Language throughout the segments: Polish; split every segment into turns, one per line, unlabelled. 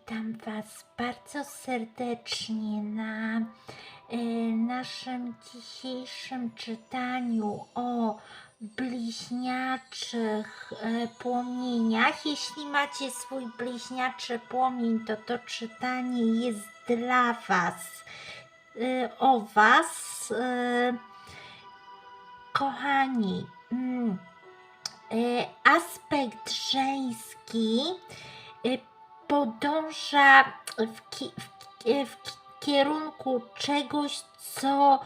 Witam Was bardzo serdecznie na e, naszym dzisiejszym czytaniu o bliźniaczych e, płomieniach. Jeśli macie swój bliźniaczy płomień, to to czytanie jest dla Was. E, o Was, kochani. Mm, aspekt żeński podąża w, ki- w, w ki- kierunku czegoś, co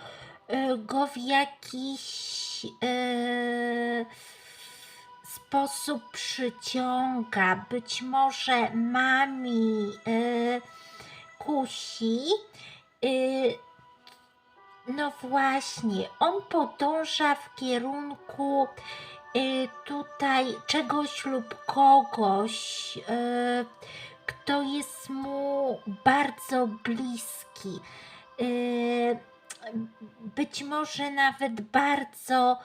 e, go w jakiś e, sposób przyciąga. Być może mami e, kusi. No właśnie, on podąża w kierunku tutaj czegoś lub kogoś, kto jest mu bardzo bliski. Y, być może nawet bardzo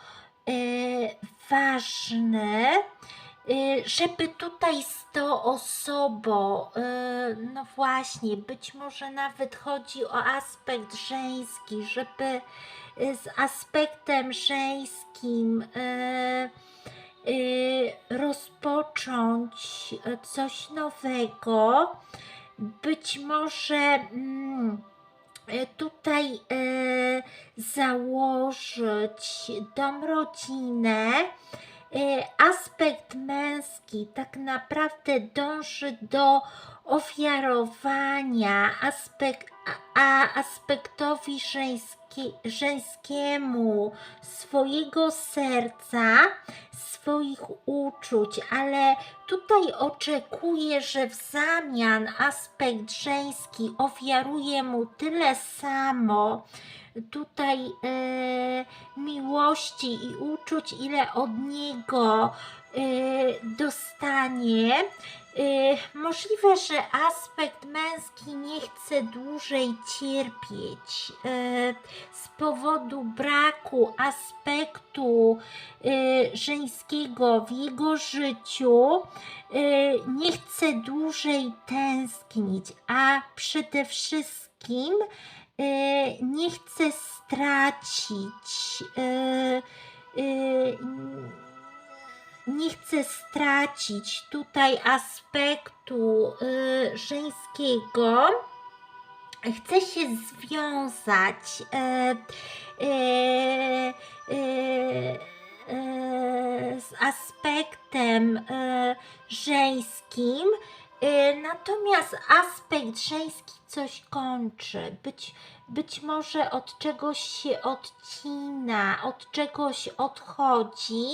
y, ważny, y, żeby tutaj z tą osobą, no właśnie, być może nawet chodzi o aspekt żeński, żeby z aspektem żeńskim rozpocząć y, coś nowego, być może mm, y, tutaj y, założyć dom rodzinę. Y, Aspekt męski tak naprawdę dąży do ofiarowania aspekt, a, aspektowi żeński, żeńskiemu swojego serca, swoich uczuć, ale tutaj oczekuje, że w zamian aspekt żeński ofiaruje mu tyle samo tutaj e, miłości i uczuć, ile od niego e, dostanie. E, możliwe, że aspekt męski nie chce dłużej cierpieć e, z powodu braku aspektu e, żeńskiego w jego życiu. Nie chce dłużej tęsknić, a przede wszystkim nie chce stracić. Nie chcę stracić tutaj aspektu y, żeńskiego. Chcę się związać e, e, e, e, z aspektem e, żeńskim, natomiast aspekt żeński coś kończy. Być, być może od czegoś się odcina, od czegoś odchodzi.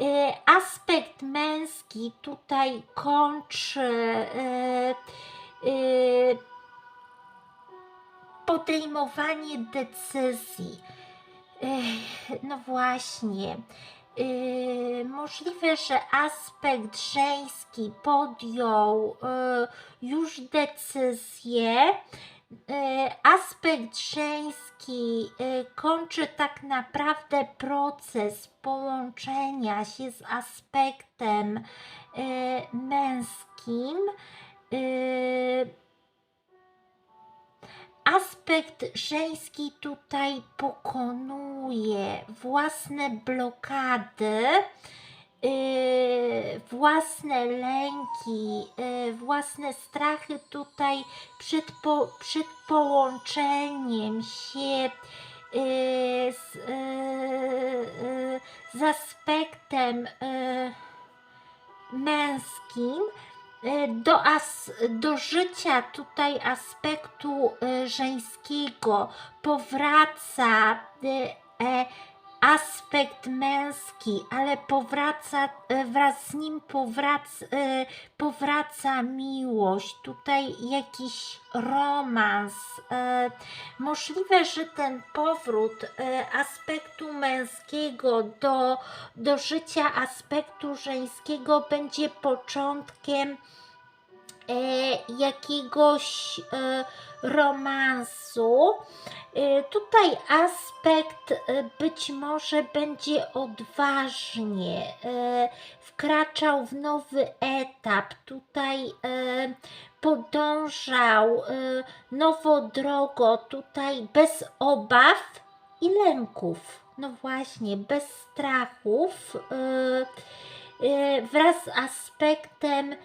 E, Aspekt męski tutaj kończy e, e, podejmowanie decyzji. No właśnie. Yy, możliwe, że aspekt żeński podjął yy, już decyzję. Yy, aspekt żeński yy, kończy tak naprawdę proces połączenia się z aspektem yy, męskim. Yy, aspekt żeński tutaj pokonuje własne blokady, yy, własne lęki, yy, własne strachy tutaj przed, po, przed połączeniem się yy, z, yy, z aspektem yy, męskim do, as, do życia tutaj aspektu e, żeńskiego powraca e, e, aspekt męski, ale powraca e, wraz z nim powraca, e, powraca miłość, tutaj jakiś romans. E, możliwe, że ten powrót aspektu męskiego do, do życia aspektu żeńskiego będzie początkiem jakiegoś e, romansu. E, tutaj aspekt e, być może będzie odważnie e, wkraczał w nowy etap. Tutaj e, podążał e, nowodrogo, tutaj bez obaw i lęków. No właśnie, bez strachów, e, e, wraz z aspektem e,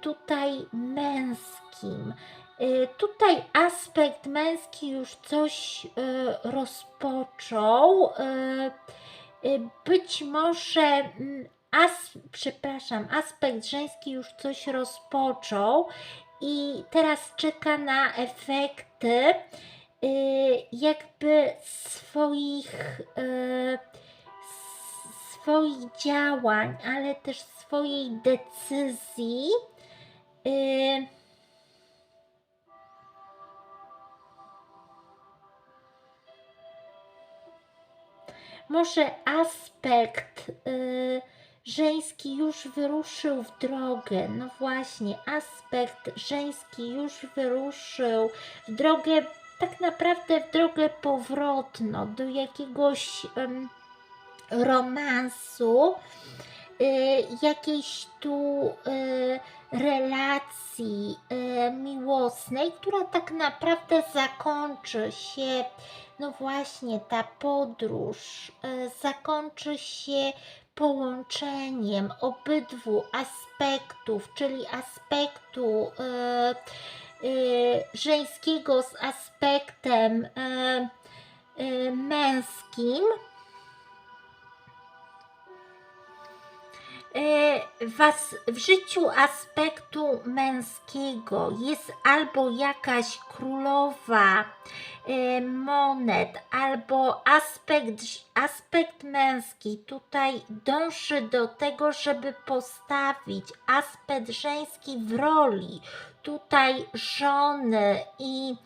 tutaj męskim. E, Tutaj aspekt męski już coś e, rozpoczął. Być może, mm, as, przepraszam, aspekt żeński już coś rozpoczął i teraz czeka na efekty jakby swoich swoich działań, ale też swojej decyzji. e, może aspekt y, żeński już wyruszył w drogę. No właśnie, aspekt żeński już wyruszył w drogę, tak naprawdę w drogę powrotną, do jakiegoś em, romansu, y, jakiejś tu y, relacji y, miłosnej, która tak naprawdę zakończy się no właśnie, ta podróż zakończy się połączeniem obydwu aspektów, czyli aspektu żeńskiego z aspektem męskim. W życiu aspektu męskiego jest albo jakaś królowa e, monet, albo aspekt, aspekt męski. Tutaj dąży do tego, żeby postawić aspekt żeński w roli. Tutaj żony i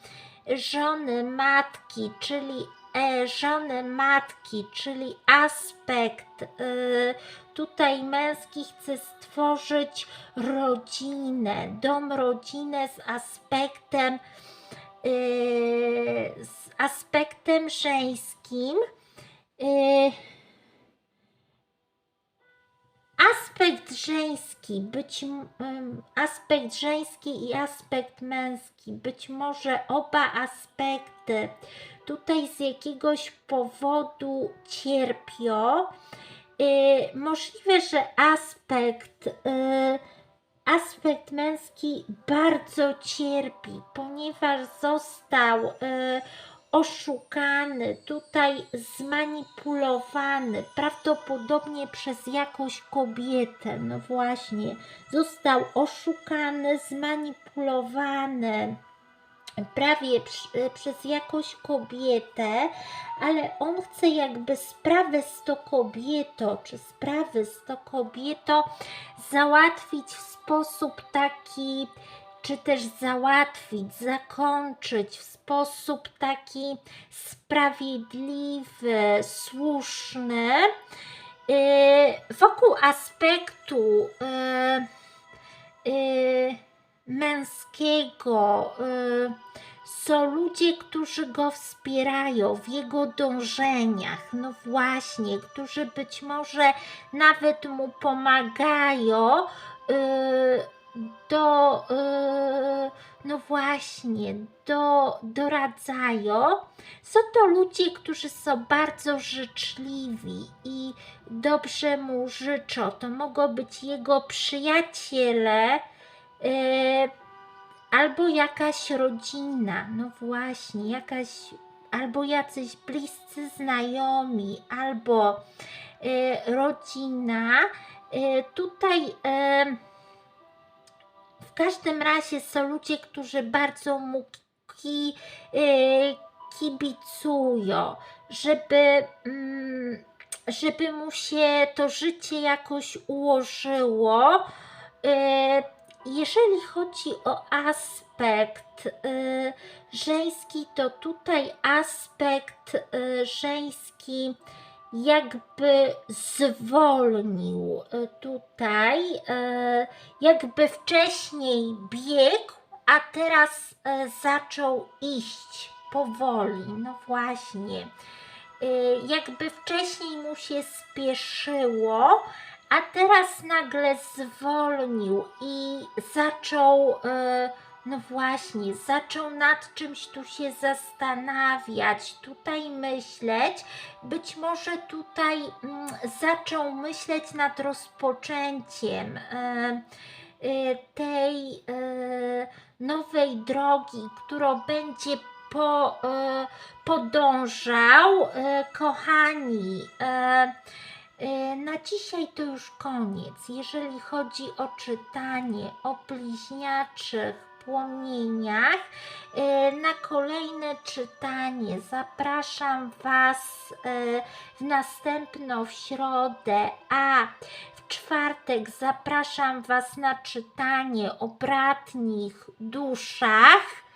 żony matki, czyli e, żony matki, czyli aspekt y, tutaj męski chce stworzyć rodzinę, dom rodzinę z aspektem y, z aspektem żeńskim. Y, aspekt żeński, być m- em, aspekt żeński i aspekt męski, być może oba aspekty tutaj z jakiegoś powodu cierpią. Y, możliwe, że aspekt y, aspekt męski bardzo cierpi, ponieważ został y, oszukany, tutaj zmanipulowany, prawdopodobnie przez jakąś kobietę. No właśnie, został oszukany, zmanipulowany prawie przy- przez jakąś kobietę, ale on chce jakby sprawę z tą kobietą, czy sprawy z tą kobietą załatwić w sposób taki, czy też załatwić, zakończyć w sposób taki sprawiedliwy, słuszny. Yy, wokół aspektu yy, yy, męskiego są ludzie, którzy go wspierają w jego dążeniach. No właśnie, którzy być może nawet mu pomagają do, yy, no właśnie, do, doradzają. Są to ludzie, którzy są bardzo życzliwi i dobrze mu życzą. To mogą być jego przyjaciele, yy, albo jakaś rodzina, no właśnie, jakaś, albo jacyś bliscy znajomi, albo y, rodzina. Y, tutaj y, każdym razie są ludzie, którzy bardzo mu ki, y, kibicują, żeby, mm, żeby mu się to życie jakoś ułożyło. Y, jeżeli chodzi o aspekt y, żeński, to tutaj aspekt y, żeński jakby zwolnił e, tutaj, e, jakby wcześniej biegł, a teraz e, zaczął iść powoli. No właśnie. Jakby wcześniej mu się spieszyło, a teraz nagle zwolnił i zaczął, no właśnie, zaczął nad czymś tu się zastanawiać, tutaj myśleć. Być może tutaj mm, zaczął myśleć nad rozpoczęciem e, e, tej e, nowej drogi, którą będzie po, e, podążał. E, kochani, E, Na dzisiaj to już koniec. Jeżeli chodzi o czytanie o bliźniaczych płomieniach, e, na kolejne czytanie zapraszam Was e, w następną w środę, a w czwartek zapraszam Was na czytanie o bratnich duszach.